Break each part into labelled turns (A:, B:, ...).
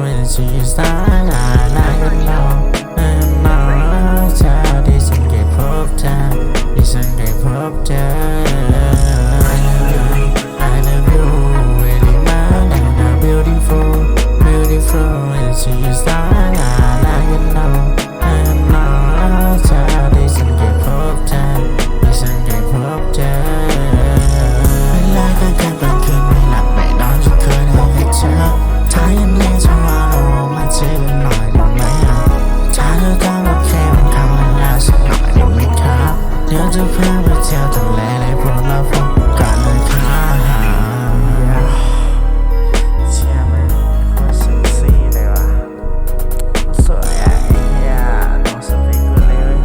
A: when she's done, I like it now. And now, child, this get popped up, get popped up. She's done. ดี๋ยวจะพาไปเที่ยวทะเลเลยพวกเราพบกันค่ะเชี่ยแม่งโคตรเซ็กซี่เลยว่ะสวยอะไอ้เหี้ยตรงสเกูเลยเว้ย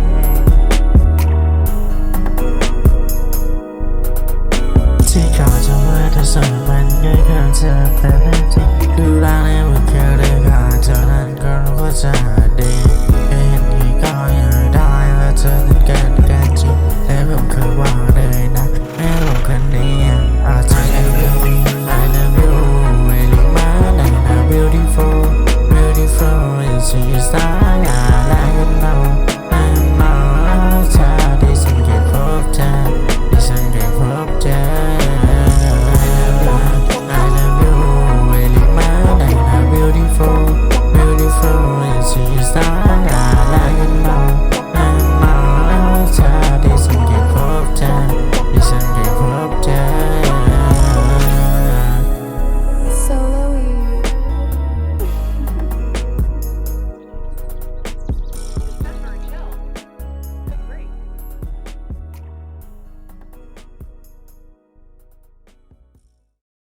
A: ที่ก่อนจะว่าถ้าสมมันง่